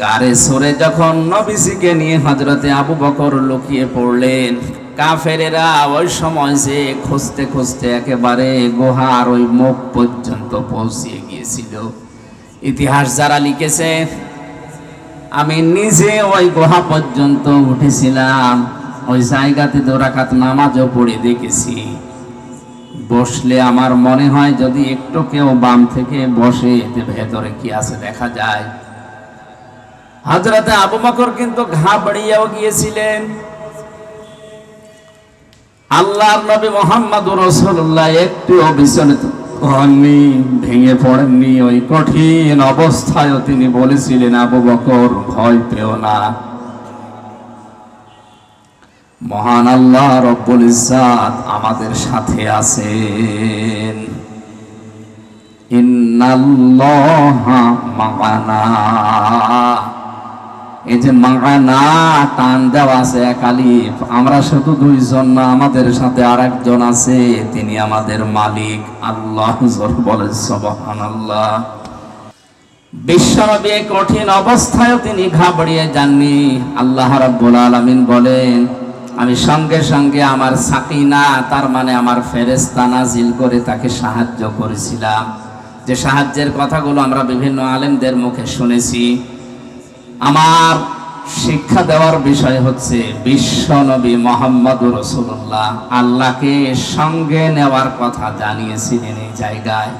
গাড়ে সরে যখন নবীজিকে নিয়ে হজরতে আবু বকর লুকিয়ে পড়লেন, কাফেরেরা ওই সময় যে খুঁজতে খুঁজতে একেবারে গুহার ওই মুখ পর্যন্ত পৌঁছিয়ে গিয়েছিল। ইতিহাস যারা লিখেছে, আমি নিজে ওই গুহা পর্যন্ত উঠেছিলাম, ওই জায়গাতে দোরাকাত নামাজও পড়ে দেখেছি। বসলে আমার মনে হয় যদি একটু কেউ বাম থেকে বসে, এতে ভেতরে কি আছে দেখা যায়। হজরতে আবু বকর কিন্তু ঘাবড়িয়াও গিয়েছিলেন। আল্লাহর নবী মোহাম্মদ রসুল্লাহ একটু অবিচলিত হননি ভেঙে পড়েননি, ওই কঠিন অবস্থায়ও তিনি বলেছিলেন, আবু বকর, ভয় পেও না। মহান আল্লাহ রব্বুল ইজ্জাত আমাদের সাথে আছেন। ইন্নাল্লাহা মা'ানা এই যে মা'ানা টান দেওয়া আছে এক আমরা শুধু দুইজন না, আমাদের সাথে আরেকজন আছে, তিনি আমাদের মালিক। আল্লাহ বলে সুবহানাল্লাহ। বিশ্বনবী এই কঠিন অবস্থায় তিনি ঘাবড়িয়ে যাননি। আল্লাহ রাব্বুল আলামিন বলেন, আমি সঙ্গে সঙ্গে আমার সাকিনা, তার মানে আমার ফেরেস্তা নাজিল করে তাকে সাহায্য করেছিলাম। যে সাহায্যের কথাগুলো আমরা বিভিন্ন আলেমদের মুখে শুনেছি আমার শিক্ষা দেওয়ার বিষয় হচ্ছে বিশ্ব নবী মোহাম্মদ রসুল্লাহ আল্লাহকে সঙ্গে নেওয়ার কথা জানিয়েছিলেন এই জায়গায়।